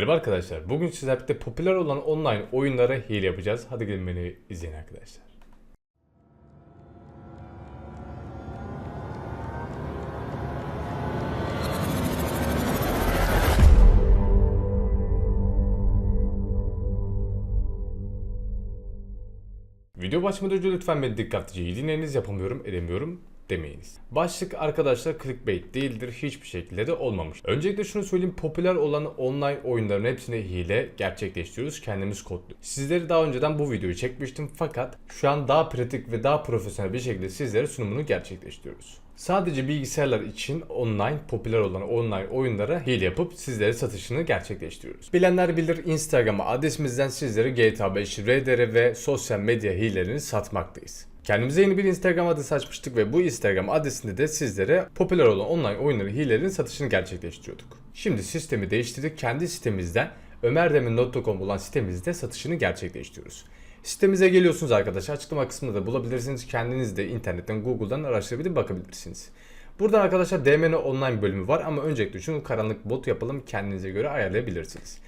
Merhaba arkadaşlar. Bugün sizlerle birlikte popüler olan online oyunlara hile yapacağız. Hadi gelin beni izleyin arkadaşlar. Video başlamadan önce lütfen beni dikkatlice iyi dinleyiniz. Yapamıyorum, edemiyorum demeyiniz. Başlık arkadaşlar clickbait değildir. Hiçbir şekilde de olmamış. Öncelikle şunu söyleyeyim. Popüler olan online oyunların hepsine hile gerçekleştiriyoruz. Kendimiz kodluyoruz. Sizleri daha önceden bu videoyu çekmiştim fakat şu an daha pratik ve daha profesyonel bir şekilde sizlere sunumunu gerçekleştiriyoruz. Sadece bilgisayarlar için online, popüler olan online oyunlara hile yapıp sizlere satışını gerçekleştiriyoruz. Bilenler bilir Instagram adresimizden sizlere GTA 5, RDR ve sosyal medya hilelerini satmaktayız. Kendimize yeni bir Instagram adresi açmıştık ve bu Instagram adresinde de sizlere popüler olan online oyunları hilelerin satışını gerçekleştiriyorduk. Şimdi sistemi değiştirdik. Kendi sitemizden ömerdemin.com olan sitemizde satışını gerçekleştiriyoruz. Sitemize geliyorsunuz arkadaşlar. Açıklama kısmında da bulabilirsiniz. Kendiniz de internetten Google'dan araştırabilir bakabilirsiniz. Burada arkadaşlar DMN online bölümü var ama öncelikle şunu karanlık bot yapalım kendinize göre ayarlayabilirsiniz.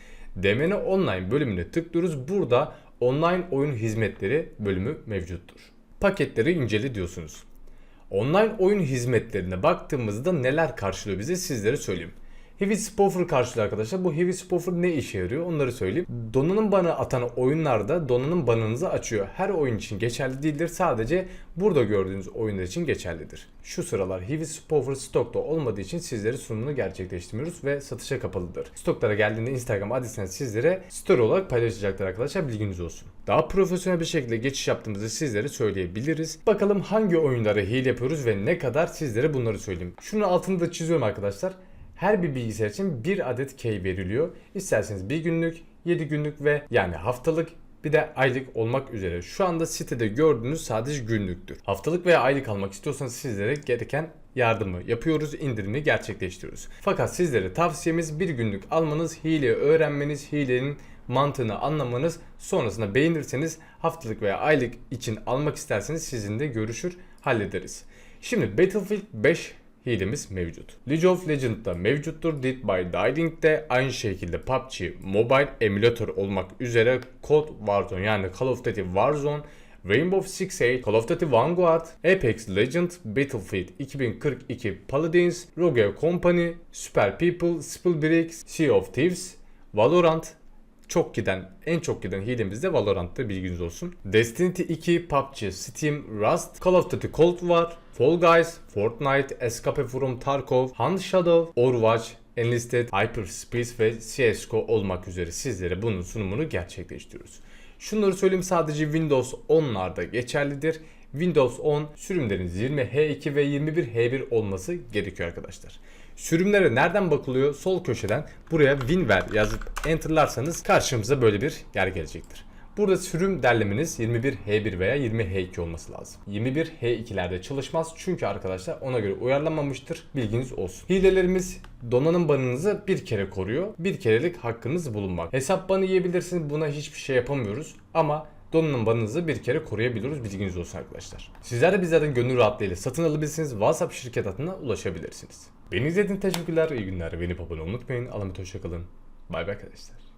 DMN online bölümüne tıklıyoruz. Burada online oyun hizmetleri bölümü mevcuttur. Paketleri incele diyorsunuz. Online oyun hizmetlerine baktığımızda neler karşılıyor bize sizlere söyleyeyim. Heavy Spoofer karşılıyor arkadaşlar. Bu Heavy Spoofer ne işe yarıyor onları söyleyeyim. Donanım banı atan oyunlarda donanım banınızı açıyor. Her oyun için geçerli değildir. Sadece burada gördüğünüz oyunlar için geçerlidir. Şu sıralar Heavy Spoofer stokta olmadığı için sizlere sunumunu gerçekleştirmiyoruz ve satışa kapalıdır. Stoklara geldiğinde Instagram adresinden sizlere story olarak paylaşacaklar arkadaşlar bilginiz olsun. Daha profesyonel bir şekilde geçiş yaptığımızı sizlere söyleyebiliriz. Bakalım hangi oyunlara hile yapıyoruz ve ne kadar sizlere bunları söyleyeyim. Şunun altını da çiziyorum arkadaşlar. Her bir bilgisayar için bir adet key veriliyor. İsterseniz bir günlük, 7 günlük ve yani haftalık bir de aylık olmak üzere. Şu anda sitede gördüğünüz sadece günlüktür. Haftalık veya aylık almak istiyorsanız sizlere gereken yardımı yapıyoruz, indirimi gerçekleştiriyoruz. Fakat sizlere tavsiyemiz bir günlük almanız, hile öğrenmeniz, hilenin mantığını anlamanız, sonrasında beğenirseniz haftalık veya aylık için almak isterseniz sizinle görüşür, hallederiz. Şimdi Battlefield 5 hilemiz mevcut. League of Legends'da mevcuttur. Dead by Dying'de aynı şekilde PUBG Mobile emülatör olmak üzere Code Warzone yani Call of Duty Warzone Rainbow Six Siege, Call of Duty Vanguard, Apex Legends, Battlefield 2042 Paladins, Rogue Company, Super People, Spellbreak, Sea of Thieves, Valorant, çok giden, en çok giden hilemiz de Valorant'ta bilginiz olsun. Destiny 2, PUBG, Steam, Rust, Call of Duty Cold War, Fall Guys, Fortnite, Escape from Tarkov, Hunt Shadow, Overwatch, Enlisted, Hyperspace ve CSGO olmak üzere sizlere bunun sunumunu gerçekleştiriyoruz. Şunları söyleyeyim sadece Windows 10'larda geçerlidir. Windows 10 sürümleriniz 20H2 ve 21H1 olması gerekiyor arkadaşlar. Sürümlere nereden bakılıyor? Sol köşeden buraya WinWare yazıp enterlarsanız karşımıza böyle bir yer gelecektir. Burada sürüm derlemeniz 21H1 veya 20H2 olması lazım. 21H2'lerde çalışmaz çünkü arkadaşlar ona göre uyarlanmamıştır. Bilginiz olsun. Hilelerimiz donanım banınızı bir kere koruyor. Bir kerelik hakkınız bulunmak. Hesap banı yiyebilirsiniz. Buna hiçbir şey yapamıyoruz. Ama donanım banınızı bir kere koruyabiliyoruz. Bilginiz olsun arkadaşlar. Sizler de bizlerden gönül rahatlığıyla satın alabilirsiniz. WhatsApp şirket adına ulaşabilirsiniz. Beni izlediğiniz teşekkürler. İyi günler. Beni abone olmayı unutmayın. Alamet hoşçakalın. Bay bay arkadaşlar.